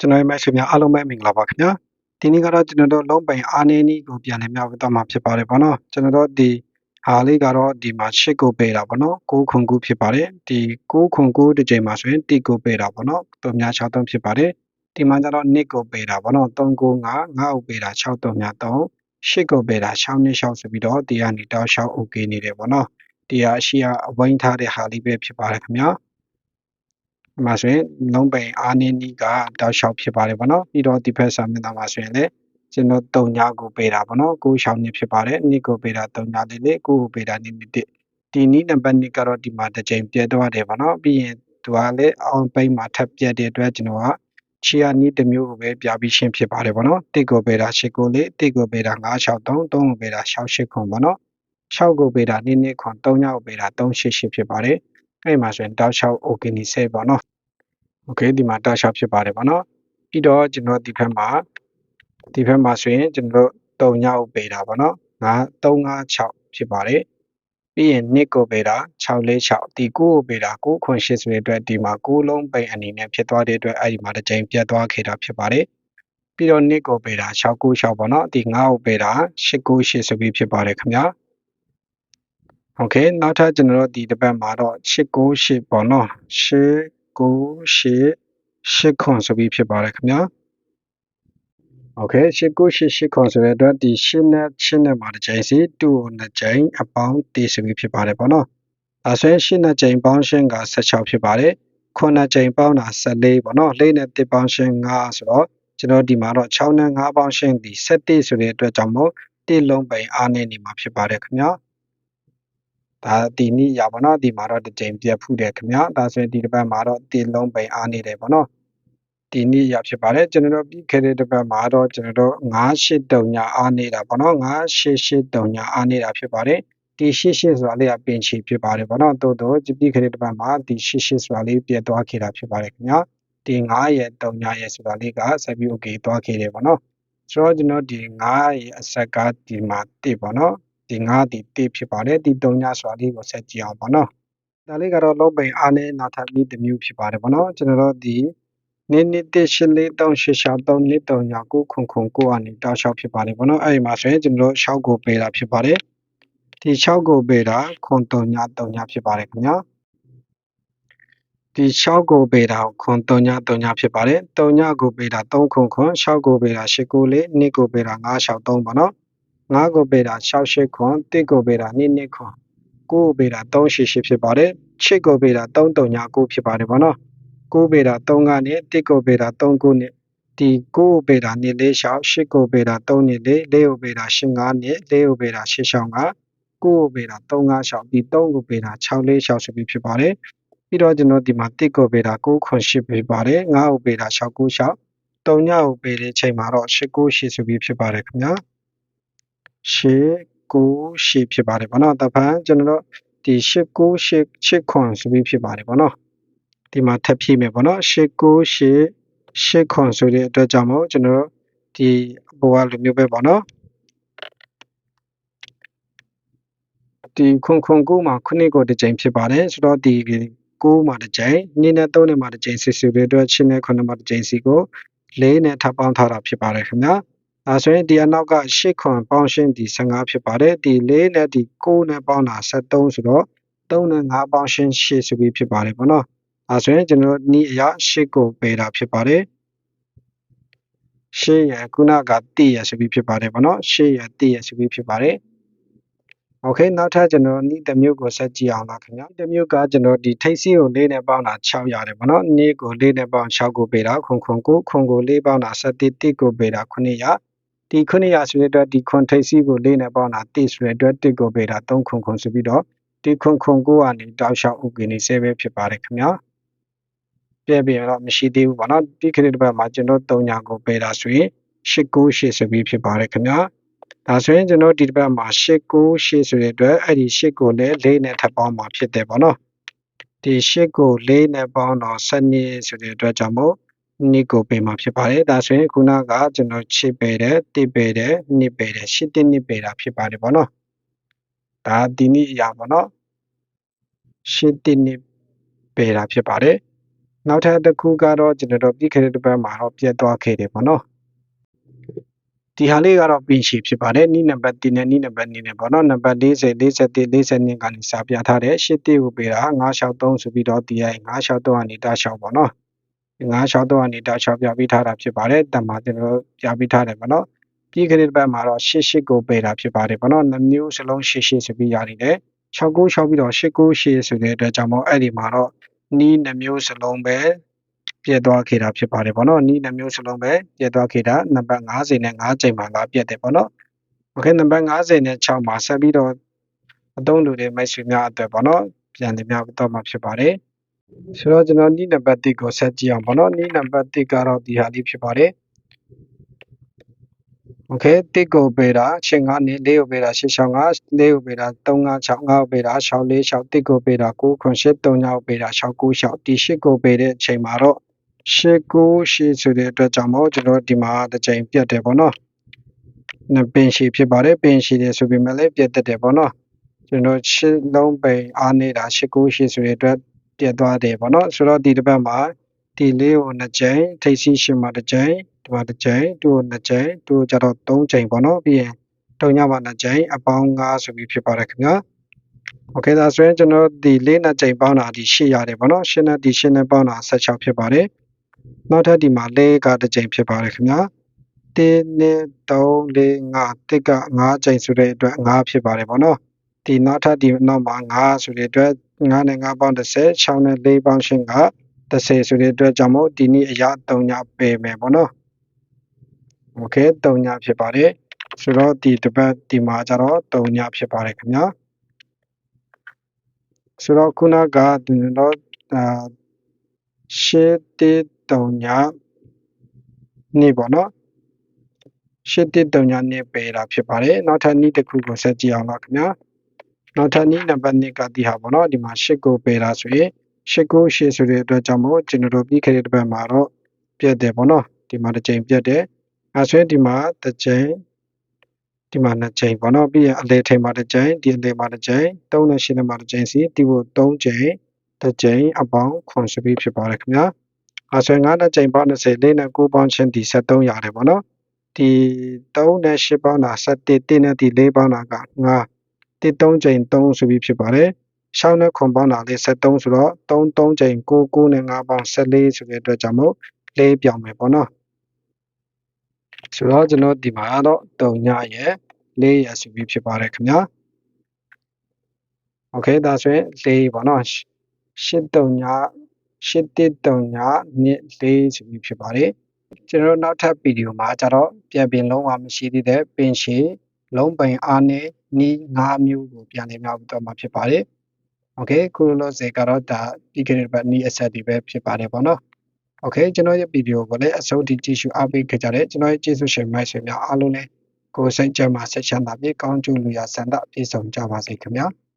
ကျွန်တော်ရဲ့မိတ်ဆွေများအားလုံးပဲမင်္ဂလာပါခင်ဗျာဒီနေ့ကတော့ကျွန်တော်တို့လုံးပိန်အားနည်းနည်းကိုပြန်လည်မျှဝေသွားမှာဖြစ်ပါတယ်ဗောနော်ကျွန်တော်တို့ဒီဟာလေးကတော့ဒီမှာရှစ်ကိုပေးတာဗောနော်9ခွန်9ဖြစ်ပါတယ်ဒီ9ခွန်9တစ်ချိန်မှာဆိုရင်တိကိုပေးတာဗောနော်3များ6 3ဖြစ်ပါတယ်ဒီမှာကျတော့နှစ်ကိုပေးတာဗောနော်3ကို9 9ကိုပေးတာ6 3များ3ရှစ်ကိုပေးတာ6နှစ်6ဆိုပြီးတော့ဒီကနေတောက်လျှောက် okay နေတယ်ဗောနော်ဒီဟာအရှိအဝိုင်းထားတဲ့ဟာလေးပဲဖြစ်ပါတယ်ခင်ဗျာဒီ မှာဆိုရင်လုံးပိန်အားနည်းနည်းကတောက်လျှောက်ဖြစ်ပါတယ်ဗောနော်ပြီးတော့ဒီဖက်ဆာမျက်နှာမှာဆိုရင်လည်းကျွန်တော်တုံညာကိုပေးတာဗောနော်ကိုရှောင်းနေဖြစ်ပါတယ်နှစ်ကိုပေးတာတုံညာလေးလေးကိုကိုပေးတာနိမိတ်ဒီနီးနံပါတ်2ကတော့ဒီမှာတစ်ချိန်ပြတ်သွားတယ်ဗောနော်ပြီးရင်သူကလည်းအောင်ပိန်မှာထပ်ပြတ်တဲ့အတွက်ကျွန်တော်ကချီယာနီးတစ်မျိုးကိုပဲပြပြီးရှင်းဖြစ်ပါတယ်ဗောနော်တစ်ကိုပေးတာရှစ်ကိုလေးတစ်ကိုပေးတာ963 3ကိုပေးတာ68ခွန်ဗောနော်6ကိုပေးတာ2နှစ်ခွန်3ညကိုပေးတာ388ဖြစ်ပါတယ် အဲ့မှာဆိုရင်တောက်လျှောက် okay နေစေပေါ့နော် okay ဒီမှာတောက်လျှောက်ဖြစ်ပါတယ်ပေါ့နော်ပြီးတော့ကျွန်တော်ဒီဘက်မှာဒီဘက်မှာဆိုရင်ကျွန်တော်တို့3ညကိုပေးတာပေါ့နော်ငါ356ဖြစ်ပါတယ်ပြီးရင်နှစ်ကိုပေးတာ646ဒီ9ကိုပေးတာ9ခွန်8ဆိုတဲ့အတွက်ဒီမှာ9လုံးပိန်အနေနဲ့ဖြစ်သွားတဲ့အတွက်အဲ့ဒီမှာတစ်ချိန်ပြတ်သွားခဲ့တာဖြစ်ပါတယ်ပြီးတော့နှစ်ကိုပေးတာ696ပေါ့နော်ဒီ9ကိုပေးတာ898ဆိုပြီးဖြစ်ပါတယ်ခင်ဗျာ โอเคနောက်ထပ်ကျွန်တော်တို့ဒီတစ်ပတ်မှာတော့898ပေါ့နော်898 8ခွန်ဆိုပြီးဖြစ်ပါတယ်ခင်ဗျာโอเค898 8ခွန်ဆိုတဲ့အတွက်ဒီ8နဲ့8နဲ့မှာတစ်ချိန်စီ2ကို2ချိန်အပေါင်းတည်ဆိုပြီးဖြစ်ပါတယ်ပေါ့နော်အဲဆိုရင်8နဲ့ချိန်ပေါင်းရှင်းက16ဖြစ်ပါတယ်9နဲ့ချိန်ပေါင်းတာ14ပေါ့နော်4နဲ့တစ်ပေါင်းရှင်း5ဆိုတော့ကျွန်တော်ဒီမှာတော့6နဲ့5ပေါင်းရှင်းဒီ7ဆိုတဲ့အတွက်ကြောင့်မို့တိလုံးပိန်အားနေနေမှာဖြစ်ပါတယ်ခင်ဗျာ ဒါဒီနေ့ရပါတော့ဒီမှာတော့တစ်ချိန်ပြတ်ဖူးတယ်ခင်ဗျာဒါဆိုရင်ဒီတစ်ပတ်မှာတော့တိလုံးပိန်အားနေတယ်ပေါ့နော်ဒီနေ့ရဖြစ်ပါတယ်ကျွန်တော်တို့ပြီးခဲ့တဲ့တစ်ပတ်မှာတော့ကျွန်တော်တို့983ညအားနေတာပေါ့နော်988ညအားနေတာဖြစ်ပါတယ်ဒီ88ဆိုတာလေးကပင်ချီဖြစ်ပါတယ်ပေါ့နော်တိုးတိုးပြီးခဲ့တဲ့တစ်ပတ်မှာဒီ88ဆိုတာလေးပြတ်သွားခဲ့တာဖြစ်ပါတယ်ခင်ဗျာဒီ9ရဲ့3ညရဲ့ဆိုတာလေးကဆက်ပြီး okay သွားခဲ့တယ်ပေါ့နော်ဆိုတော့ကျွန်တော်ဒီ9ရဲ့အဆက်ကဒီမှာတစ်ပေါ့နော် ဒီ9ဒီတစ်ဖြစ်ပါတယ်ဒီ3ညဆိုတာလေးကိုဆက်ကြည့်အောင်ပေါ့နော်ဒါလေးကတော့လုံးပိန်အားနဲ့နောက်ထပ်ပြီးတစ်မျိုးဖြစ်ပါတယ်ပေါ့နော်ကျွန်တော်တို့ဒီနေ့နေ့တစ်ရှစ်လေး3ရှစ်ရှာ3နှစ်3ည9ခွန်ခွန်9အနေတောက်လျှောက်ဖြစ်ပါတယ်ပေါ့နော်အဲ့ဒီမှာဆိုရင်ကျွန်တော်တို့6ကိုပေးတာဖြစ်ပါတယ်ဒီ6ကိုပေးတာခွန်3ည3ညဖြစ်ပါတယ်ခင်ဗျာဒီ6ကိုပေးတာခွန်3ည3ညဖြစ်ပါတယ်3ညကိုပေးတာ3ခွန်ခွန်6ကိုပေးတာ8ကိုလေး2ကိုပေးတာ9 6 3ပေါ့နော် 9ကိုပေးတာ6 8ခွန်1ကိုပေးတာ2 2ခွန်9ကိုပေးတာ3 8 8ဖြစ်ပါတယ်8ကိုပေးတာ3 3ည9ဖြစ်ပါတယ်ပေါ့နော်9ပေတာ3ကနေ1ကိုပေတာ3ခုနဲ့ဒီ9ကိုပေတာနေ4ရှောက်8ကိုပေတာ3နေ4 4ကိုပေတာ8 5နဲ့4ကိုပေတာ8ရှောင်းက9ကိုပေတာ3 5ရှောက်ဒီ3ကိုပေတာ6 4ရှောက်ဆိုပြီးဖြစ်ပါတယ်ပြီးတော့ကျွန်တော်ဒီမှာ1ကိုပေတာ9ခွန်8ဖြစ်ပါတယ်9ကိုပေတာ6 9ရှောက်3ညကိုပေတဲ့ချိန်မှာတော့8 9 8ဆိုပြီးဖြစ်ပါတယ်ခင်ဗျာ 8 9 8ဖြစ်ပါတယ်ဗောနော်တပန်းကျွန်တော်တို့ဒီ8 9 8 8ခွန်ဆိုပြီးဖြစ်ပါတယ်ဗောနော်ဒီမှာထပ်ဖြည့်မယ်ပေါ့နော်8 9 8 8ခွန်ဆိုတဲ့အတွက်ကြောင့်မို့ကျွန်တော်ဒီဘောကလိုမျိုးပဲပေါ့နော်ဒီခွန်ခွန်9မှာခုနှစ်ကိုတစ်ကြိမ်ဖြစ်ပါတယ်ဆိုတော့ဒီ9မှာတစ်ကြိမ်2နဲ့3နဲ့မှာတစ်ကြိမ်စစ်စစ်တဲ့အတွက်8နဲ့9မှာတစ်ကြိမ်စီကို4နဲ့ထပ်ပေါင်းထားတာဖြစ်ပါတယ်ခင်ဗျာ အဲဆိုရင်ဒီအနောက်က8ခွန်ပေါင်းရှင်းဒီ15ဖြစ်ပါတယ်ဒီ4နဲ့ဒီ9နဲ့ပေါင်းတာ73ဆိုတော့3နဲ့5ပေါင်းရှင်း8ဆိုပြီးဖြစ်ပါတယ်ပေါ့နော်အဲဆိုရင်ကျွန်တော်တို့နီးအရာရှစ်ကိုပယ်တာဖြစ်ပါတယ်ရှေ့ရခုနကတိရဆိုပြီးဖြစ်ပါတယ်ဗောနော်ရှေ့ရတိရဆိုပြီးဖြစ်ပါတယ်โอเคနောက်ထပ်ကျွန်တော်နီးတစ်မျိုးကိုဆက်ကြည့်အောင်ပါခင်ဗျာတစ်မျိုးကကျွန်တော်ဒီထိတ်စီကို၄နဲ့ပေါင်းတာ6ရတယ်ဗောနော်နေ့ကို၄နဲ့ပေါင်း6ကိုပေးတာခွန်ခွန်ကိုခွန်ကို၄ပေါင်းတာ7တိကိုပေးတာ9ရ ဒီ9ရဆိုတဲ့အတွက်ဒီခွန်ထိတ်စီကို၄နဲ့ပေါင်းတာတိဆိုတဲ့အတွက်တစ်ကိုပေးတာ3ခွန်ခွန်ဆိုပြီးတော့ဒီခွန်ခွန်ကိုကနေတောက်လျှောက်ဥက္ကိနေဆဲပဲဖြစ်ပါတယ်ခင်ဗျာပြည့်ပြည့်တော့မရှိသေးဘူးပေါ့နော်ဒီခရစ်တစ်ပတ်မှာကျွန်တော်3ညာကိုပယ်တာဆိုရင်898ဆိုပြီးဖြစ်ပါတယ်ခင်ဗျာဒါဆိုရင်ကျွန်တော်ဒီတစ်ပတ်မှာ898ဆိုတဲ့အတွက်အဲ့ဒီ8ကိုလည်း4နဲ့ထပ်ပေါင်းမှာဖြစ်တယ်ပေါ့နော်ဒီ8ကို4နဲ့ပေါင်းတော့7ဆိုတဲ့အတွက်ကြောင့်မို့ နှစ်ကိုပေးမှာဖြစ်ပါတယ်ဒါဆိုရင်ခုနကကျွန်တော်ချစ်ပေးတယ်တစ်ပေးတယ်နှစ်ပေးတယ်ရှစ်တစ်နှစ်ပေးတာဖြစ်ပါတယ်ပေါ့နော်ဒါဒီနေ့အရာပေါ့နော်ရှစ်တစ်နှစ်ပေးတာဖြစ်ပါတယ်နောက်ထပ်တစ်ခုကတော့ကျွန်တော်တို့ပြီးခဲ့တဲ့တစ်ပတ်မှာတော့ပြတ်သွားခဲ့တယ်ပေါ့နော်ဒီဟာလေးကတော့ပင်ရှည်ဖြစ်ပါတယ်နီးနံပါတ်1နဲ့နီးနံပါတ်2နဲ့ပေါ့နော်နံပါတ်40 41 42ကနေစာပြထားတဲ့ရှစ်တိကိုပေးတာ963ဆိုပြီးတော့ဒီရိုင်963ကနေတ6ပေါ့နော် 963ကနေတ6ပြပေးထားတာဖြစ်ပါတယ်တမကျွန်တော်တို့ပြပေးထားတယ်ပေါ့နော်ပြီးခဲ့တဲ့ဘက်မှာတော့88ကိုပေးတာဖြစ်ပါတယ်ပေါ့နော်နှမျိုးစလုံး88ဆိုပြီးရတယ်69 6ပြီးတော့898ဆိုတဲ့အတွက်ကြောင့်မို့အဲ့ဒီမှာတော့နီးနှမျိုးစလုံးပဲပြည့်သွားခဲ့တာဖြစ်ပါတယ်ပေါ့နော်နီးနှမျိုးစလုံးပဲပြည့်သွားခဲ့တာနံပါတ်50နဲ့5ချိန်မှာလာပြည့်တယ်ပေါ့နော်โอเคနံပါတ်50နဲ့6မှာဆက်ပြီးတော့အသုံးလူတွေမိတ်ဆွေများအတွက်ပေါ့နော်ပြန်လည်များတော့မှာဖြစ်ပါတယ် ဆိုတော့ကျွန်တော်နီးနံပါတ်1ကိုဆက်ကြည့်အောင်ပေါ့နော်နီးနံပါတ်1ကတော့ဒီဟာလေးဖြစ်ပါတယ်โอเคတစ်ကိုပေးတာချင်း9နဲ့လေးကိုပေးတာ665လေးကိုပေးတာ356 5ကိုပေးတာ646တစ်ကိုပေးတာ9ခွန်8 3ညကိုပေးတာ696ဒီ8ကိုပေးတဲ့အချိန်မှာတော့898ဆိုတဲ့အတွက်ကြောင့်မို့ကျွန်တော်ဒီမှာတစ်ချိန်ပြတ်တယ်ပေါ့နော်ပင်ရှိဖြစ်ပါတယ်ပင်ရှိတယ်ဆိုပေမဲ့လည်းပြတ်တတ်တယ်ပေါ့နော်ကျွန်တော်ရှစ်လုံးပိန်အားနေတာ898ဆိုတဲ့အတွက် ပြတ်သွားတယ်ပေါ့နော်ဆိုတော့ဒီတစ်ပတ်မှာဒီလေးကိုနှစ်ချိန်ထိပ်စီးရှင်မှာတစ်ချိန်ဒီမှာတစ်ချိန်သူ့ကိုနှစ်ချိန်သူ့ကိုကျတော့3ချိန်ပေါ့နော်ပြီးရင်တုံညမှာနှစ်ချိန်အပေါင်း9ဆိုပြီးဖြစ်ပါတယ်ခင်ဗျာโอเคဒါဆိုရင်ကျွန်တော်ဒီလေးနှစ်ချိန်ပေါင်းတာဒီ8ရတယ်ပေါ့နော်8နဲ့ဒီ8နဲ့ပေါင်းတာ16ဖြစ်ပါတယ်နောက်ထပ်ဒီမှာလေးကတစ်ချိန်ဖြစ်ပါတယ်ခင်ဗျာ1 2 3 4 5တစ်က5ချိန်ဆိုတဲ့အတွက်5ဖြစ်ပါတယ်ပေါ့နော် ဒီနောက်ထပ်ဒီနောက်မှာ5ဆိုတဲ့အတွက်9နဲ့5ပေါင်း30 6နဲ့4ပေါင်းရှင်းက30ဆိုတဲ့အတွက်ကြောင့်မို့ဒီနေ့အရာ3ညပယ်မယ်ပေါ့နော်โอเค3ညဖြစ်ပါတယ်ဆိုတော့ဒီတစ်ပတ်ဒီမှာကျတော့3ညဖြစ်ပါတယ်ခင်ဗျာဆိုတော့ခုနကဒီတော့အာရှစ်တေ3ညနေ့ပေါ့နော်ရှစ်တစ်3ညနေ့ပယ်တာဖြစ်ပါတယ်နောက်ထပ်နေ့တစ်ခုကိုဆက်ကြည့်အောင်ပါခင်ဗျာ နောက်ထပ်နေ့နံပါတ်2ကဒီဟာပေါ့နော်ဒီမှာရှစ်ကိုပယ်တာဆိုရင်ရှစ်ကိုရှစ်ဆိုတဲ့အတွက်ကြောင့်မို့ကျွန်တော်တို့ပြီးခဲ့တဲ့တစ်ပတ်မှာတော့ပြတ်တယ်ပေါ့နော်ဒီမှာတစ်ချိန်ပြတ်တယ်အဲဆိုရင်ဒီမှာတစ်ချိန်ဒီမှာနှစ်ချိန်ပေါ့နော်ပြီးရင်အလေထိန်မှာတစ်ချိန်ဒီအလေမှာတစ်ချိန်3နဲ့8နဲ့မှာတစ်ချိန်စီဒီကို3ချိန်တစ်ချိန်အပေါင်းခွန်စပီးဖြစ်ပါတယ်ခင်ဗျာအဲဆိုရင်9နဲ့ချိန်ပေါင်း20လေးနဲ့9ပေါင်းချင်းဒီ73ရတယ်ပေါ့နော်ဒီ3နဲ့8ပေါင်းတာ7တင်းနဲ့ဒီ4ပေါင်းတာက9 13ချိန်3ဆိုပြီးဖြစ်ပါတယ်။ရှောင်းနဲ့ခွန်ပေါင်းတာလေး73ဆိုတော့3 3ချိန်9 9နဲ့9ပေါင်း14ဆိုတဲ့အတွက်ကြောင့်မို့လေးပြောင်းမယ်ပေါ့နော်။ဆိုတော့ကျွန်တော်ဒီမှာတော့3ညရဲ့4ရဲ့ဆိုပြီးဖြစ်ပါတယ်ခင်ဗျာ။ Okay ဒါဆိုရင်4ပေါ့နော်။83ည83ညနှစ်4ဆိုပြီးဖြစ်ပါတယ်။ကျွန်တော်နောက်ထပ်ဗီဒီယိုမှာကျတော့ပြန်ပြင်လုံးဝမရှိသေးတဲ့ပင်ရှိလုံးပိုင်အားနဲ့ နီး၅မျိုးကိုပြန်လည်မြောက်တော့မှာဖြစ်ပါတယ်။ Okay ခုလောစေကတော့ဒါပြီးခဲ့တဲ့ဘက်နီးအဆက်ဒီပဲဖြစ်ပါတယ်ပေါ့နော်။ Okay ကျွန်တော်ရဲ့ဗီဒီယိုကိုလည်းအဆုံးထိကြည့်ရှုအားပေးခဲ့ကြတဲ့ကျွန်တော်ရဲ့ကျေးဇူးရှင်မိုက်ဆွေများအားလုံးလည်းကိုယ်စိတ်ကြမ်းမှဆက်ချမ်းသာပြီးကောင်းကျိုးလူရဆန္ဒပြည့်စုံကြပါစေခင်ဗျာ။